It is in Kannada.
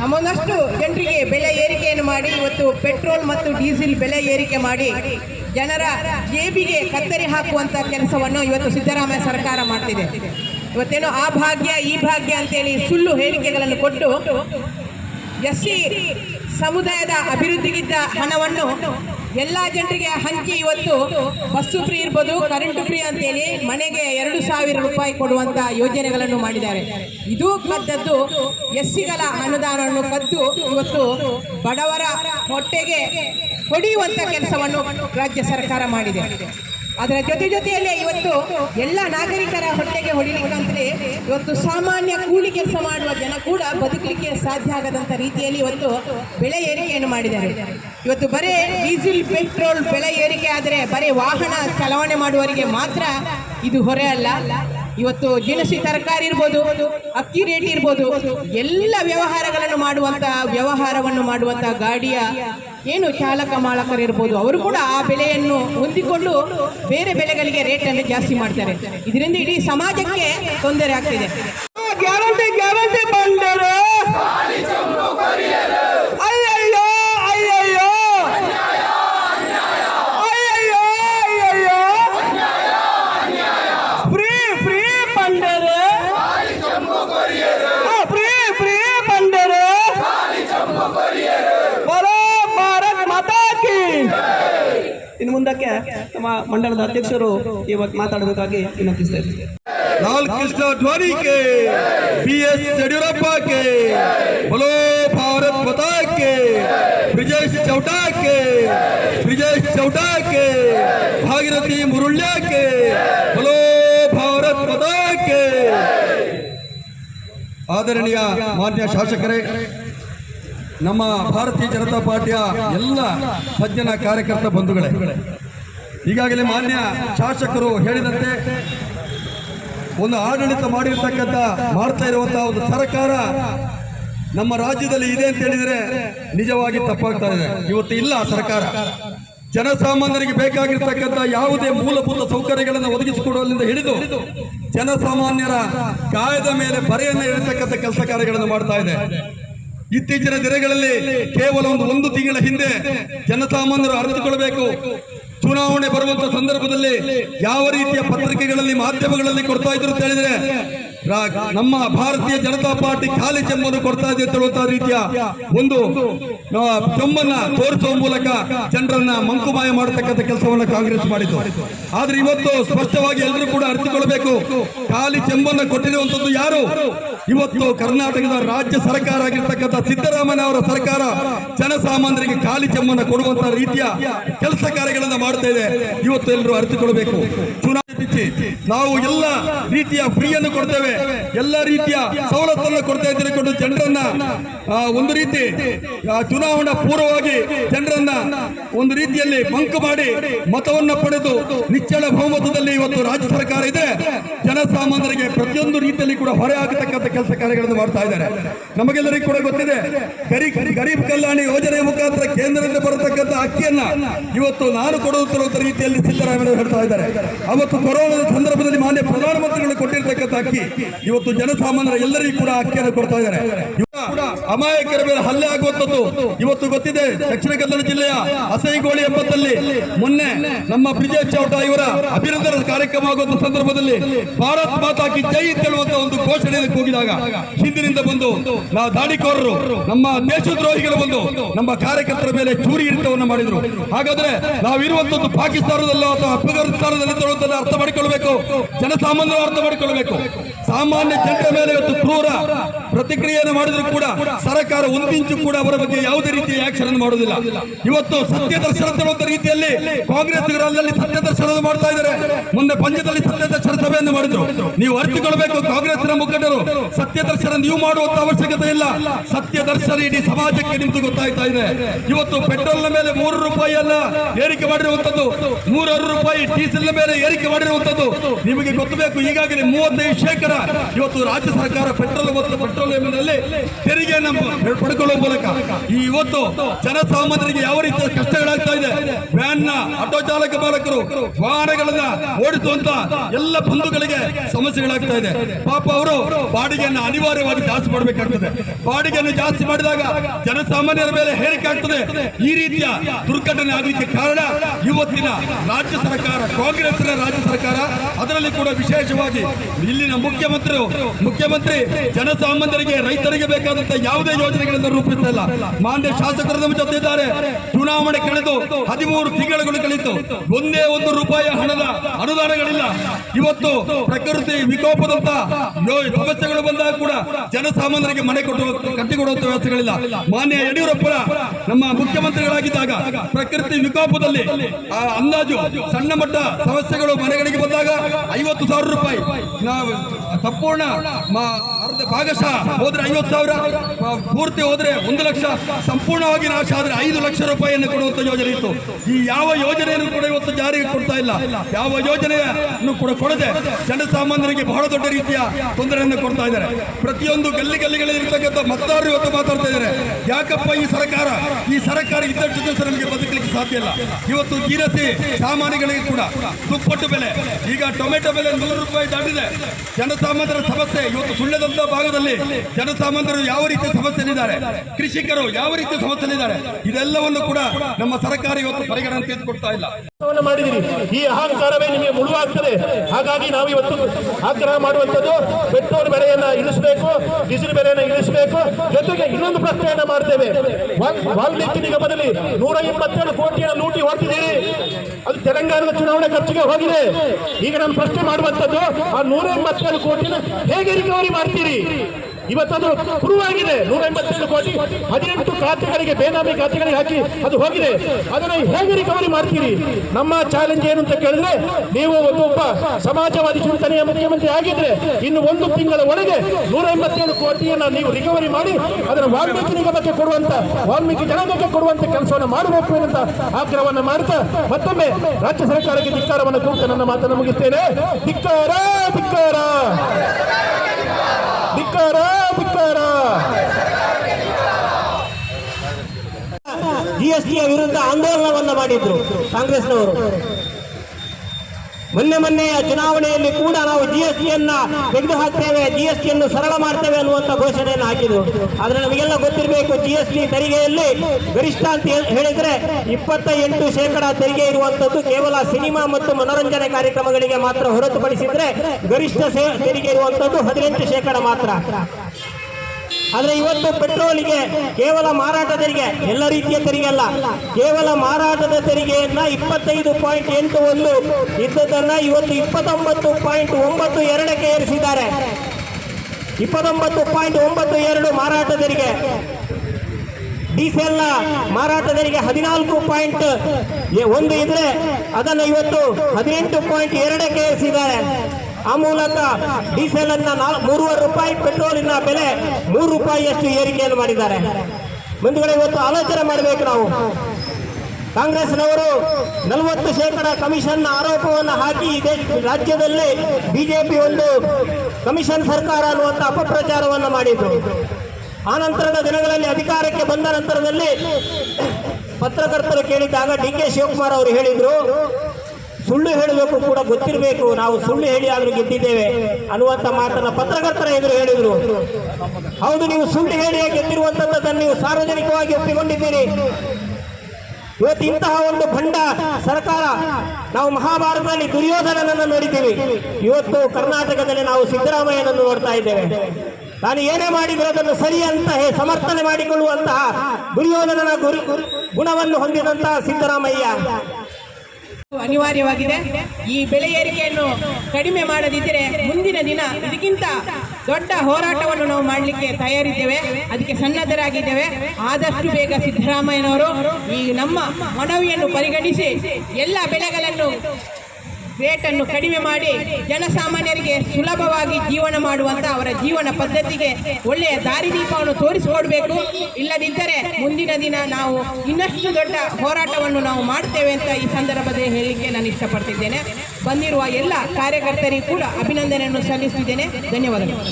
ನಮ್ಮನ್ನಷ್ಟು ಜನರಿಗೆ ಬೆಲೆ ಏರಿಕೆಯನ್ನು ಮಾಡಿ, ಇವತ್ತು ಪೆಟ್ರೋಲ್ ಮತ್ತು ಡೀಸೆಲ್ ಬೆಲೆ ಏರಿಕೆ ಮಾಡಿ, ಜನರ ಜೇಬಿಗೆ ಕತ್ತರಿ ಹಾಕುವಂಥ ಕೆಲಸವನ್ನು ಇವತ್ತು ಸಿದ್ದರಾಮಯ್ಯ ಸರ್ಕಾರ ಮಾಡ್ತಿದೆ. ಇವತ್ತೇನೋ ಆ ಭಾಗ್ಯ, ಈ ಭಾಗ್ಯ ಅಂತೇಳಿ ಸುಳ್ಳು ಹೇಳಿಕೆಗಳನ್ನು ಕೊಟ್ಟು ಎಸ್ ಸಿ ಸಮುದಾಯದ ಅಭಿವೃದ್ಧಿಗಿದ್ದ ಹಣವನ್ನು ಎಲ್ಲ ಜನರಿಗೆ ಹಂಚಿ ಇವತ್ತು ಬಸ್ಸು ಫ್ರೀ ಇರ್ಬೋದು, ಕರೆಂಟ್ ಫ್ರೀ ಅಂತೇಳಿ ಮನೆಗೆ ಎರಡು ಸಾವಿರ ರೂಪಾಯಿ ಕೊಡುವಂಥ ಯೋಜನೆಗಳನ್ನು ಮಾಡಿದ್ದಾರೆ. ಇದು ಕದ್ದದ್ದು ಎಸ್ಸಿಗಳ ಅನುದಾನವನ್ನು ಕದ್ದು ಇವತ್ತು ಬಡವರ ಹೊಟ್ಟೆಗೆ ಹೊಡೆಯುವಂತ ಕೆಲಸವನ್ನು ರಾಜ್ಯ ಸರ್ಕಾರ ಮಾಡಿದೆ. ಅದರ ಜೊತೆ ಜೊತೆಯಲ್ಲೇ ಇವತ್ತು ಎಲ್ಲ ನಾಗರಿಕರ ಹೊಟ್ಟೆಗೆ ಹೊಡಿಲಿಕ್ಕಂದ್ರೆ ಇವತ್ತು ಸಾಮಾನ್ಯ ಕೂಲಿ ಕೆಲಸ ಮಾಡುವ ಜನ ಕೂಡ ಬದುಕಲಿಕ್ಕೆ ಸಾಧ್ಯ ಆಗದಂತ ರೀತಿಯಲ್ಲಿ ಇವತ್ತು ಬೆಳೆ ಏರಿಕೆಯನ್ನು ಮಾಡಿದ್ದಾರೆ. ಇವತ್ತು ಬರೇ ಡೀಸೆಲ್, ಪೆಟ್ರೋಲ್ ಬೆಲೆ ಏರಿಕೆ ಆದರೆ ಬರೀ ವಾಹನ ಚಲಾವಣೆ ಮಾಡುವವರಿಗೆ ಮಾತ್ರ ಇದು ಹೊರೆ ಅಲ್ಲ. ಇವತ್ತು ದಿನಸಿ ತರಕಾರಿ ಇರ್ಬೋದು, ಅಕ್ಕಿ ರೇಟ್ ಇರ್ಬೋದು, ಎಲ್ಲ ವ್ಯವಹಾರಗಳನ್ನು ಮಾಡುವಂತ ವ್ಯವಹಾರವನ್ನು ಮಾಡುವಂತ ಗಾಡಿಯ ಏನು ಚಾಲಕ ಮಾಲಕರು ಇರ್ಬೋದು, ಅವರು ಕೂಡ ಆ ಬೆಲೆಯನ್ನು ಹೊಂದಿಕೊಂಡು ಬೇರೆ ಬೆಲೆಗಳಿಗೆ ರೇಟನ್ನು ಜಾಸ್ತಿ ಮಾಡ್ತಾರೆ. ಇದರಿಂದ ಇಡೀ ಸಮಾಜಕ್ಕೆ ತೊಂದರೆ ಆಗ್ತಿದೆ. ಭಾರತ್ ಮಾತಾ ಕಿ ಇನ್ನು ಮುಂದಕ್ಕೆ ನಮ್ಮ ಮಂಡಲದ ಅಧ್ಯಕ್ಷರು ಇವತ್ತು ಮಾತಾಡಬೇಕಾಗಿ ವಿನಂತಿಸ್ತಾ ಇದ್ದೀನಿ लाल कृष्ण अडवाणी के बी एस येडियुरप्पा के बोलो भारत माता के ब्रिजेश चौटा के ब्रिजेश चौटा के भागीरथी मुरुल्या के बोलो भारत माता के ಆದರಣೀಯ ಮಾನ್ಯ ಶಾಸಕರೇ ನಮ್ಮ ಭಾರತೀಯ ಜನತಾ ಪಾರ್ಟಿಯ ಎಲ್ಲ ಸಜ್ಜನ ಕಾರ್ಯಕರ್ತ ಬಂಧುಗಳೇ. ಈಗಾಗಲೇ ಮಾನ್ಯ ಶಾಸಕರು ಹೇಳಿದಂತೆ ಒಂದು ಆಡಳಿತ ಮಾಡಿರ್ತಕ್ಕಂಥ ಮಾಡ್ತಾ ಇರುವಂತಹ ಒಂದು ಸರ್ಕಾರ ನಮ್ಮ ರಾಜ್ಯದಲ್ಲಿ ಇದೆ ಅಂತ ಹೇಳಿದರೆ ನಿಜವಾಗಿ ತಪ್ಪಾಗ್ತಾ ಇದೆ. ಇವತ್ತು ಇಲ್ಲ ಸರ್ಕಾರ. ಜನಸಾಮಾನ್ಯರಿಗೆ ಬೇಕಾಗಿರ್ತಕ್ಕಂಥ ಯಾವುದೇ ಮೂಲಭೂತ ಸೌಕರ್ಯಗಳನ್ನು ಒದಗಿಸಿಕೊಡುವಲ್ಲಿಂದ ಹಿಡಿದು ಜನಸಾಮಾನ್ಯರ ಕಾಯದ ಮೇಲೆ ಬರೆಯನ್ನು ಇರತಕ್ಕಂಥ ಕೆಲಸ ಕಾರ್ಯಗಳನ್ನು ಮಾಡ್ತಾ ಇದೆ. ಇತ್ತೀಚಿನ ದಿನಗಳಲ್ಲಿ ಕೇವಲ ಒಂದು ಒಂದು ತಿಂಗಳ ಹಿಂದೆ ಜನಸಾಮಾನ್ಯರು ಅರಿತುಕೊಳ್ಳಬೇಕು ಚುನಾವಣೆ ಬರುವಂತ ಸಂದರ್ಭದಲ್ಲಿ ಯಾವ ರೀತಿಯ ಪತ್ರಿಕೆಗಳಲ್ಲಿ, ಮಾಧ್ಯಮಗಳಲ್ಲಿ ಕೊಡ್ತಾ ಇದ್ರು ಹೇಳಿದ್ರೆ ನಮ್ಮ ಭಾರತೀಯ ಜನತಾ ಪಾರ್ಟಿ ಖಾಲಿ ಚೆಮ್ಮನ್ನು ಕೊಡ್ತಾ ಇದೆ ಅಂತ ರೀತಿಯ ಒಂದು ಚೆಮ್ಮನ್ನ ತೋರಿಸುವ ಮೂಲಕ ಜನರನ್ನ ಮಂಕುಮಾಯ ಮಾಡತಕ್ಕಂಥ ಕೆಲಸವನ್ನ ಕಾಂಗ್ರೆಸ್ ಮಾಡಿತು. ಆದ್ರೆ ಇವತ್ತು ಸ್ಪಷ್ಟವಾಗಿ ಎಲ್ಲರೂ ಕೂಡ ಅರಿತುಕೊಳ್ಬೇಕು, ಖಾಲಿ ಚೆಮ್ಮನ್ನ ಕೊಟ್ಟಿರುವಂತದ್ದು ಯಾರು? ಇವತ್ತು ಕರ್ನಾಟಕದ ರಾಜ್ಯ ಸರ್ಕಾರ ಆಗಿರ್ತಕ್ಕಂಥ ಸಿದ್ದರಾಮಯ್ಯ ಅವರ ಸರ್ಕಾರ ಜನಸಾಮಾನ್ಯರಿಗೆ ಖಾಲಿ ಚೆಮ್ಮನ್ನ ಕೊಡುವಂತ ರೀತಿಯ ಕೆಲಸ ಕಾರ್ಯಗಳನ್ನ ಮಾಡ್ತಾ ಇದೆ. ಇವತ್ತು ಎಲ್ಲರೂ ಅರಿತುಕೊಳ್ಬೇಕು. ಚುನಾವಣೆ ನಾವು ಎಲ್ಲ ರೀತಿಯ ಫ್ರೀಯನ್ನು ಕೊಡ್ತೇವೆ. ಎಲ್ಲ ರೀತಿಯ ಸವಲತ್ತನ್ನು ಕೊಡ್ತಾ ಇದ್ದೇವೆ ಕೊಟ್ಟು ಜನರನ್ನ ಒಂದು ರೀತಿ ಚುನಾವಣಾ ಪೂರ್ವವಾಗಿ ಜನರನ್ನ ಒಂದು ರೀತಿಯಲ್ಲಿ ಬಂಕ್ ಮಾಡಿ ಮತವನ್ನ ಪಡೆದು ನಿಚ್ಚಳ ಬಹುಮತದಲ್ಲಿ ಇವತ್ತು ರಾಜ್ಯ ಸರ್ಕಾರ ಇದೆ ಜನಸಾಮಾನ್ಯರಿಗೆ ಪ್ರತಿಯೊಂದು ರೀತಿಯಲ್ಲಿ ಕೂಡ ಹೊರೆ ಆಗತಕ್ಕಂಥ ಕೆಲಸ ಕಾರ್ಯಗಳನ್ನು ಮಾಡ್ತಾ ಇದ್ದಾರೆ. ನಮಗೆಲ್ಲರಿಗೂ ಕೂಡ ಗೊತ್ತಿದೆ ಗರಿ ಗರೀಬ್ ಕಲ್ಯಾಣ ಯೋಜನೆ ಮುಖಾಂತರ ಕೇಂದ್ರದಿಂದ ಬರತಕ್ಕಂಥ ಅಕ್ಕಿಯನ್ನ ಇವತ್ತು ನಾನು ಕೊಡುತ್ತಿರುವ ರೀತಿಯಲ್ಲಿ ಸಿದ್ದರಾಮಯ್ಯ ಹೇಳ್ತಾ ಇದ್ದಾರೆ. ಅವತ್ತು ಕೊರೋನಾದ ಸಂದರ್ಭದಲ್ಲಿ ಮಾನ್ಯ ಪ್ರಧಾನಮಂತ್ರಿಗಳು ಕೊಟ್ಟಿರ್ತಕ್ಕಂಥ ಅಕ್ಕಿ. ಇವತ್ತು ಜನಸಾಮಾನ್ಯರ ಎಲ್ಲರಿಗೂ ಕೂಡ ಅಕ್ಕಿಯನ್ನು ಕೊಡ್ತಾ ಇದ್ದಾರೆ. ಅಮಾಯಕರ ಮೇಲೆ ಹಲ್ಲೆ ಆಗುವಂತದ್ದು ಇವತ್ತು ಗೊತ್ತಿದೆ. ದಕ್ಷಿಣ ಕನ್ನಡ ಜಿಲ್ಲೆಯ ಅಸೈಗೋಳಿ ಎಂಬತ್ತಲ್ಲಿ ಮೊನ್ನೆ ನಮ್ಮ ಬ್ರಿಜೇಶ್ ಚೌಟ ಇವರ ಅಭಿನಂದನ ಕಾರ್ಯಕ್ರಮ ಆಗುವಂತ ಸಂದರ್ಭದಲ್ಲಿ ಭಾರತ್ ಮಾತಾಕಿ ಜೈ ಹೇಳುವಂತ ಒಂದು ಘೋಷಣೆಯಲ್ಲಿ ಕೂಗಿದಾಗ ಹಿಂದಿನಿಂದ ಬಂದು ನಾವು ದಾಳಿಕೋರರು ನಮ್ಮ ದೇಶದ್ರೋಹಿಗಳು ಬಂದು ನಮ್ಮ ಕಾರ್ಯಕರ್ತರ ಮೇಲೆ ಚೂರಿ ಇರಿತವನ್ನು ಮಾಡಿದ್ರು. ಹಾಗಾದ್ರೆ ನಾವಿರುವಂತದ್ದು ಪಾಕಿಸ್ತಾನದಲ್ಲೋ ಅಥವಾ ಅಫ್ಘಾನಿಸ್ತಾನದಲ್ಲಿ ಅರ್ಥ ಮಾಡಿಕೊಳ್ಬೇಕು ಜನಸಾಮಾನ್ಯರು ಅರ್ಥ ಮಾಡಿಕೊಳ್ಬೇಕು ಸಾಮಾನ್ಯ ಜನರ ಮೇಲೆ ಇವತ್ತು ಕ್ರೂರ ಪ್ರತಿಕ್ರಿಯೆಯನ್ನು ಮಾಡಿದ್ರು ಕೂಡ ಸರ್ಕಾರ ಒಂದಿಂಚು ಕೂಡ ಅವರ ಬಗ್ಗೆ ಯಾವುದೇ ರೀತಿಯ ಆಕ್ಷನ್ ಅನ್ನು ಮಾಡುವುದಿಲ್ಲ. ಇವತ್ತು ಸತ್ಯ ದರ್ಶನ ರೀತಿಯಲ್ಲಿ ಕಾಂಗ್ರೆಸ್ ಸತ್ಯ ದರ್ಶನ ಮಾಡ್ತಾ ಇದ್ದಾರೆ. ಮುಂದೆ ಪಂಜದಲ್ಲಿ ಸತ್ಯ ದರ್ಶನ ಸಭೆಯನ್ನು ಮಾಡಿದ್ರು. ನೀವು ಅರಿತುಕೊಳ್ಬೇಕು ಕಾಂಗ್ರೆಸ್ ಮುಖಂಡರು, ಸತ್ಯ ದರ್ಶನ ನೀವು ಮಾಡುವಂತ ಅವಶ್ಯಕತೆ ಇಲ್ಲ. ಸತ್ಯ ದರ್ಶನ ಇಡೀ ಸಮಾಜಕ್ಕೆ ನಿಮ್ದು ಗೊತ್ತಾಯ್ತಾ ಇದೆ. ಇವತ್ತು ಪೆಟ್ರೋಲ್ ಮೇಲೆ ಮೂರು ರೂಪಾಯಿ ಅಲ್ಲ ಏರಿಕೆ ಮಾಡಿರುವಂತದ್ದು ಮೂರಾರು ರೂಪಾಯಿ ಡೀಸೆಲ್ ಮೇಲೆ ಏರಿಕೆ ಮಾಡಿರುವಂತದ್ದು ನಿಮಗೆ ಗೊತ್ತಬೇಕು. ಈಗಾಗಲೇ ಮೂವತ್ತೈದು ಶೇಕಡ ಇವತ್ತು ರಾಜ್ಯ ಸರ್ಕಾರ ಪೆಟ್ರೋಲ್ ಮತ್ತು ಪೆಟ್ರೋಲ್ ಪೆಟ್ರೋಲಿಯಂನಲ್ಲಿ ತೆರಿಗೆಯನ್ನು ಪಡ್ಕೊಳ್ಳುವ ಮೂಲಕ ಈ ಇವತ್ತು ಜನಸಾಮಾನ್ಯರಿಗೆ ಯಾವ ರೀತಿಯ ಕಷ್ಟಗಳಾಗ್ತಾ ಇದೆ ವ್ಯಾನ್ನ ಆಟೋ ಚಾಲಕ ಮಾಲಕರು ವಾಹನಗಳನ್ನ ಓಡಿಸುವಂತ ಎಲ್ಲ ಬಂಧುಗಳಿಗೆ ಸಮಸ್ಯೆಗಳಾಗ್ತಾ ಇದೆ. ಪಾಪ ಅವರು ಬಾಡಿಗೆಯನ್ನು ಅನಿವಾರ್ಯವಾಗಿ ಜಾಸ್ತಿ ಮಾಡಬೇಕಾಗ್ತದೆ. ಬಾಡಿಗೆಯನ್ನು ಜಾಸ್ತಿ ಮಾಡಿದಾಗ ಜನಸಾಮಾನ್ಯರ ಮೇಲೆ ಹೇರಿಕೆ ಆಗ್ತದೆ. ಈ ರೀತಿಯ ದುರ್ಘಟನೆ ಆಗಲಿಕ್ಕೆ ಕಾರಣ ಇವತ್ತಿನ ರಾಜ್ಯ ಸರ್ಕಾರ ಕಾಂಗ್ರೆಸ್ ರಾಜ್ಯ ಸರ್ಕಾರ. ಅದರಲ್ಲಿ ಕೂಡ ವಿಶೇಷವಾಗಿ ಇಲ್ಲಿನ ಮುಖ್ಯಮಂತ್ರಿ ಮುಖ್ಯಮಂತ್ರಿ ಜನಸಾಮಾನ್ಯರಿಗೆ ರೈತರಿಗೆ ಬೇಕಾದಂತ ಯಾವುದೇ ಯೋಜನೆಗಳನ್ನು ರೂಪಿಸಲಿಲ್ಲ ಮಾನ್ಯ ಶಾಸಕರು ಜೊತೆ ಇದ್ದಾರೆ. ಚುನಾವಣೆ ಕಳೆದು ಹದಿಮೂರು ತಿಂಗಳುಗಳು ಕಳೆಯಿತು ಒಂದೇ ಒಂದು ರೂಪಾಯಿ ಹಣದ ಅನುದಾನಗಳಿಲ್ಲ. ಇವತ್ತು ಪ್ರಕೃತಿ ವಿಕೋಪದಂತ ಸಮಸ್ಯೆಗಳು ಬಂದಾಗ ಕೂಡ ಜನಸಾಮಾನ್ಯರಿಗೆ ಮನೆ ಕೊಟ್ಟು ಕಟ್ಟಿಕೊಡುವಂತ ವ್ಯವಸ್ಥೆಗಳಿಲ್ಲ. ಮಾನ್ಯ ಯಡಿಯೂರಪ್ಪರ ನಮ್ಮ ಮುಖ್ಯಮಂತ್ರಿಗಳಾಗಿದ್ದಾಗ ಪ್ರಕೃತಿ ವಿಕೋಪದಲ್ಲಿ ಆ ಅಂದಾಜು ಸಣ್ಣ ಮಟ್ಟ ಸಮಸ್ಯೆಗಳು ಮನೆಗಳಿಗೆ ಬಂದಾಗ ಐವತ್ತು ಸಾವಿರ ರೂಪಾಯಿ. ನಾವು ಸಂಪೂರ್ಣ ಮ- ಭಾಗಶಃ ಹೋದ್ರೆ ಐವತ್ತು ಸಾವಿರ, ಪೂರ್ತಿ ಹೋದ್ರೆ ಒಂದು ಲಕ್ಷ. ಸಂಪೂರ್ಣವಾಗಿ ನಾಶ ಆದ್ರೆ ಐದು ಲಕ್ಷ ರೂಪಾಯಿಯನ್ನು ಕೊಡುವಂತ ಯೋಜನೆ ಇತ್ತು. ಈ ಯಾವ ಯೋಜನೆಯನ್ನು ಕೂಡ ಇವತ್ತು ಜಾರಿಗೆ ಕೊಡ್ತಾ ಇಲ್ಲ. ಯಾವ ಯೋಜನೆಯನ್ನು ಕೂಡ ಕೊಡದೆ ಜನಸಾಮಾನ್ಯರಿಗೆ ಬಹಳ ದೊಡ್ಡ ರೀತಿಯ ತೊಂದರೆಯನ್ನು ಕೊಡ್ತಾ ಇದ್ದಾರೆ. ಪ್ರತಿಯೊಂದು ಗಲ್ಲಿ ಗಲ್ಲಿಗಳಲ್ಲಿ ಇರ್ತಕ್ಕಂಥ ಮತದಾರರು ಇವತ್ತು ಮಾತಾಡ್ತಾ ಇದ್ದಾರೆ. ಯಾಕಪ್ಪ ಈ ಸರ್ಕಾರ ಈ ಸರ್ಕಾರ ಇದ್ದಷ್ಟು ದಿವಸ ನಮಗೆ ಬದುಕಲಿಕ್ಕೆ ಸಾಧ್ಯ ಇಲ್ಲ. ಇವತ್ತು ಗೀರತಿ ಸಾಮಾನ್ಯಗಳಿಗೆ ಕೂಡ ದುಪ್ಪಟ್ಟು ಬೆಲೆ. ಈಗ ಟೊಮೆಟೊ ಬೆಲೆ ನೂರು ರೂಪಾಯಿ ದಾಟಿದೆ. ಜನಸಾಮಾನ್ಯರ ಸಮಸ್ಯೆ ಇವತ್ತು ಸುಳ್ಯದಂತ ಭಾಗದಲ್ಲಿ ಜನಸಾಮಾನ್ಯರು ಯಾವ ರೀತಿ ಸಮಸ್ಯೆಯಲ್ಲಿದ್ದಾರೆ, ಕೃಷಿಕರು ಯಾವ ರೀತಿ ಸಮಸ್ಯೆಯಲ್ಲಿದ್ದಾರೆ, ಇದೆಲ್ಲವನ್ನು ಕೂಡ ನಮ್ಮ ಸರ್ಕಾರ ಇವತ್ತು ಪರಿಗಣನೆ ತೆಗೆದುಕೊಡ್ತಾ ಇಲ್ಲ. ಮಾಡಿದಿರಿ ಈ ಅಹಂಕಾರವೇ ನಿಮಗೆ ಮುಳುವಾಗ್ತದೆ. ಹಾಗಾಗಿ ನಾವು ಇವತ್ತು ಆಗ್ರಹ ಮಾಡುವಂಥದ್ದು, ಪೆಟ್ರೋಲ್ ಬೆಲೆಯನ್ನ ಇಳಿಸಬೇಕು, ಡೀಸೆಲ್ ಬೆಲೆಯನ್ನ ಇಳಿಸಬೇಕು. ಜೊತೆಗೆ ಇನ್ನೊಂದು ಪ್ರಶ್ನೆಯನ್ನ ಮಾಡ್ತೇವೆ. ವಾಲ್- ವಾಲ್ಮೀಕಿ ನಿಗಮದಲ್ಲಿ ನೂರ ಇಪ್ಪತ್ತೇಳು ಕೋಟಿಯನ್ನು ಲೂಟಿ ಹೊರಟಿದ್ದೀರಿ. ಅದು ತೆಲಂಗಾಣದ ಚುನಾವಣೆ ಖರ್ಚಿಗೆ ಹೋಗಿದೆ. ಈಗ ನಾನು ಪ್ರಶ್ನೆ ಮಾಡುವಂಥದ್ದು, ಆ ನೂರ ಎಂಬತ್ತೇಳು ಕೋಟಿನ ಹೇಗೆ ರಿಕವರಿ ಮಾಡ್ತೀರಿ? ಇವತ್ತದು ಪ್ರೂವ್ ಆಗಿದೆ ನೂರ ಎಂಬತ್ತೇಳು ಕೋಟಿ. ಹದಿನೆಂಟು ಖಾತೆಗಳಿಗೆ, ಬೇನಾಮಿ ಖಾತೆಗಳಿಗೆ ಹಾಕಿ ಅದು ಹೋಗಿದೆ. ಅದನ್ನು ಹೇಗೆ ರಿಕವರಿ ಮಾಡ್ತೀರಿ? ನಮ್ಮ ಚಾಲೆಂಜ್ ಏನು ಅಂತ ಕೇಳಿದ್ರೆ, ನೀವು ಒಬ್ಬ ಸಮಾಜವಾದಿ ಚಿಂತನೆಯ ಮುಖ್ಯಮಂತ್ರಿ ಆಗಿದ್ರೆ ಇನ್ನು ಒಂದು ತಿಂಗಳ ಒಳಗೆ ನೂರ ಎಂಬತ್ತೇಳು ಕೋಟಿಯನ್ನ ನೀವು ರಿಕವರಿ ಮಾಡಿ, ಅದನ್ನು ವಾಲ್ಮೀಕಿ ನಿಗಮಕ್ಕೆ ಕೊಡುವಂತ, ವಾಲ್ಮೀಕಿ ಜನಾಂಗಕ್ಕೆ ಕೊಡುವಂತ ಕೆಲಸವನ್ನು ಮಾಡಬೇಕು ಅಂತ ಆಗ್ರಹವನ್ನು ಮಾಡ್ತಾ, ಮತ್ತೊಮ್ಮೆ ರಾಜ್ಯ ಸರ್ಕಾರಕ್ಕೆ ಧಿಕ್ಕಾರವನ್ನು ಕುರಿತು ನನ್ನ ಮಾತನ್ನು ಮುಗಿಸ್ತೇನೆ. ಧಿಕ್ಕಾರ ಧಿಕ್ಕಾರ! ಧಿಕ್ಕಾರ ಧಿಕ್ಕಾರ ಜಿಎಸ್ಟಿಯ ವಿರುದ್ಧ ಆಂದೋಲನವನ್ನ ಮಾಡಿದ್ರು ಕಾಂಗ್ರೆಸ್ನವರು. ಮೊನ್ನೆ ಮೊನ್ನೆಯ ಚುನಾವಣೆಯಲ್ಲಿ ಕೂಡ ನಾವು ಜಿ ಎಸ್ ಟಿಯನ್ನ ತೆಗೆದು ಹಾಕ್ತೇವೆ ಜಿ ಎಸ್ ಟಿಯನ್ನು ಸರಳ ಮಾಡ್ತೇವೆ ಅನ್ನುವಂತ ಘೋಷಣೆಯನ್ನು ಹಾಕಿದ್ರು ಆದ್ರೆ ನಮಗೆಲ್ಲ ಗೊತ್ತಿರಬೇಕು ಜಿ ಎಸ್ ಟಿ ತೆರಿಗೆಯಲ್ಲಿ ಗರಿಷ್ಠ ಅಂತ ಹೇಳ್- ಹೇಳಿದ್ರೆ ಇಪ್ಪತ್ತ ಎಂಟು ಶೇಕಡ ತೆರಿಗೆ ಇರುವಂತದ್ದು ಕೇವಲ ಸಿನಿಮಾ ಮತ್ತು ಮನೋರಂಜನೆ ಕಾರ್ಯಕ್ರಮಗಳಿಗೆ ಮಾತ್ರ ಹೊರತುಪಡಿಸಿದ್ರೆ ಗರಿಷ್ಠ ತೆರಿಗೆ ಇರುವಂತದ್ದು ಹದಿನೆಂಟು ಶೇಕಡ ಮಾತ್ರ. ಆದ್ರೆ ಇವತ್ತು ಪೆಟ್ರೋಲ್ಗೆ ಕೇವಲ ಮಾರಾಟ ತೆರಿಗೆ, ಎಲ್ಲ ರೀತಿಯ ತೆರಿಗೆ ಅಲ್ಲ ಕೇವಲ ಮಾರಾಟದ ತೆರಿಗೆಯನ್ನ ಇಪ್ಪತ್ತೈದು ಪಾಯಿಂಟ್ ಎಂಟು ಒಂದು ಇದ್ದದನ್ನ ಇವತ್ತು ಇಪ್ಪತ್ತೊಂಬತ್ತು ಪಾಯಿಂಟ್ ಒಂಬತ್ತು ಎರಡಕ್ಕೆ ಏರಿಸಿದ್ದಾರೆ. ಇಪ್ಪತ್ತೊಂಬತ್ತು ಪಾಯಿಂಟ್ ಒಂಬತ್ತು ಎರಡು ಮಾರಾಟ ತೆರಿಗೆ. ಡೀಸೆಲ್ನ ಮಾರಾಟ ತೆರಿಗೆ ಹದಿನಾಲ್ಕು ಪಾಯಿಂಟ್ ಒಂದು ಇದ್ರೆ ಅದನ್ನು ಇವತ್ತು ಹದಿನೆಂಟು ಪಾಯಿಂಟ್ ಎರಡಕ್ಕೆ ಏರಿಸಿದ್ದಾರೆ. ಆ ಮೂಲಕ ಡೀಸೆಲ್ ಅನ್ನ ಮೂರುವರೆ ರೂಪಾಯಿ ಪೆಟ್ರೋಲಿನ ಬೆಲೆ ಮೂರು ರೂಪಾಯಿಯಷ್ಟು ಏರಿಕೆಯನ್ನು ಮಾಡಿದ್ದಾರೆ. ಮುಂದುಗಡೆ ಇವತ್ತು ಆಲೋಚನೆ ಮಾಡಬೇಕು ನಾವು. ಕಾಂಗ್ರೆಸ್ನವರು ನಲವತ್ತು ಶೇಕಡ ಕಮಿಷನ್ ಆರೋಪವನ್ನು ಹಾಕಿ ಇದೇ ರಾಜ್ಯದಲ್ಲಿ ಬಿಜೆಪಿ ಒಂದು ಕಮಿಷನ್ ಸರ್ಕಾರ ಅನ್ನುವಂಥ ಅಪಪ್ರಚಾರವನ್ನು ಮಾಡಿದ್ರು. ಆ ನಂತರದ ದಿನಗಳಲ್ಲಿ ಅಧಿಕಾರಕ್ಕೆ ಬಂದ ನಂತರದಲ್ಲಿ ಪತ್ರಕರ್ತರು ಕೇಳಿದಾಗ ಡಿ ಕೆ ಶಿವಕುಮಾರ್ ಅವರು ಹೇಳಿದ್ರು ಸುಳ್ಳು ಹೇಳಬೇಕು ಕೂಡ ಗೊತ್ತಿರಬೇಕು. ನಾವು ಸುಳ್ಳು ಹೇಳಿ ಆದರೂ ಗೆದ್ದಿದ್ದೇವೆ ಅನ್ನುವಂಥ ಮಾತನ್ನ ಪತ್ರಕರ್ತರ ಎದುರು ಹೇಳಿದ್ರು. ಹೌದು, ನೀವು ಸುಳ್ಳು ಹೇಳಿ ಗೆದ್ದಿರುವಂತದ್ದನ್ನು ನೀವು ಸಾರ್ವಜನಿಕವಾಗಿ ಒಪ್ಪಿಕೊಂಡಿದ್ದೀರಿ. ಇವತ್ತು ಇಂತಹ ಒಂದು ಭಂಡ ಸರ್ಕಾರ ನಾವು ಮಹಾಭಾರತದಲ್ಲಿ ದುರ್ಯೋಧನನನ್ನು ನೋಡಿದ್ದೀವಿ. ಇವತ್ತು ಕರ್ನಾಟಕದಲ್ಲಿ ನಾವು ಸಿದ್ದರಾಮಯ್ಯನನ್ನು ನೋಡ್ತಾ ಇದ್ದೇವೆ. ನಾನು ಏನೇ ಮಾಡಿದ್ರು ಅದನ್ನು ಸರಿ ಅಂತ ಸಮರ್ಥನೆ ಮಾಡಿಕೊಳ್ಳುವಂತಹ ದುರ್ಯೋಧನನ ಗುರು- ಗುಣವನ್ನು ಹೊಂದಿದಂತಹ ಸಿದ್ದರಾಮಯ್ಯ. ಅನಿವಾರ್ಯವಾಗಿದೆ. ಈ ಬೆಲೆ ಏರಿಕೆಯನ್ನು ಕಡಿಮೆ ಮಾಡದಿದ್ದರೆ ಮುಂದಿನ ದಿನ ಇದಕ್ಕಿಂತ ದೊಡ್ಡ ಹೋರಾಟವನ್ನು ನಾವು ಮಾಡಲಿಕ್ಕೆ ತಯಾರಿದ್ದೇವೆ. ಅದಕ್ಕೆ ಸನ್ನದ್ಧರಾಗಿದ್ದೇವೆ. ಆದಷ್ಟು ಬೇಗ ಸಿದ್ದರಾಮಯ್ಯನವರು ಈ ನಮ್ಮ ಮನವಿಯನ್ನು ಪರಿಗಣಿಸಿ ಎಲ್ಲ ಬೆಲೆಗಳನ್ನು ರೇಟನ್ನು ಕಡಿಮೆ ಮಾಡಿ ಜನಸಾಮಾನ್ಯರಿಗೆ ಸುಲಭವಾಗಿ ಜೀವನ ಮಾಡುವಂಥ ಅವರ ಜೀವನ ಪದ್ಧತಿಗೆ ಒಳ್ಳೆಯ ದಾರಿದೀಪವನ್ನು ತೋರಿಸಿಕೊಡಬೇಕು. ಇಲ್ಲದಿದ್ದರೆ ಮುಂದಿನ ದಿನ ನಾವು ಇನ್ನಷ್ಟು ದೊಡ್ಡ ಹೋರಾಟವನ್ನು ನಾವು ಮಾಡ್ತೇವೆ ಅಂತ ಈ ಸಂದರ್ಭದಲ್ಲಿ ಹೇಳಲಿಕ್ಕೆ ನಾನು ಇಷ್ಟಪಡ್ತಿದ್ದೇನೆ. ಬಂದಿರುವ ಎಲ್ಲ ಕಾರ್ಯಕರ್ತರಿಗೂ ಕೂಡ ಅಭಿನಂದನೆಯನ್ನು ಸಲ್ಲಿಸುತ್ತಿದ್ದೇನೆ. ಧನ್ಯವಾದಗಳು.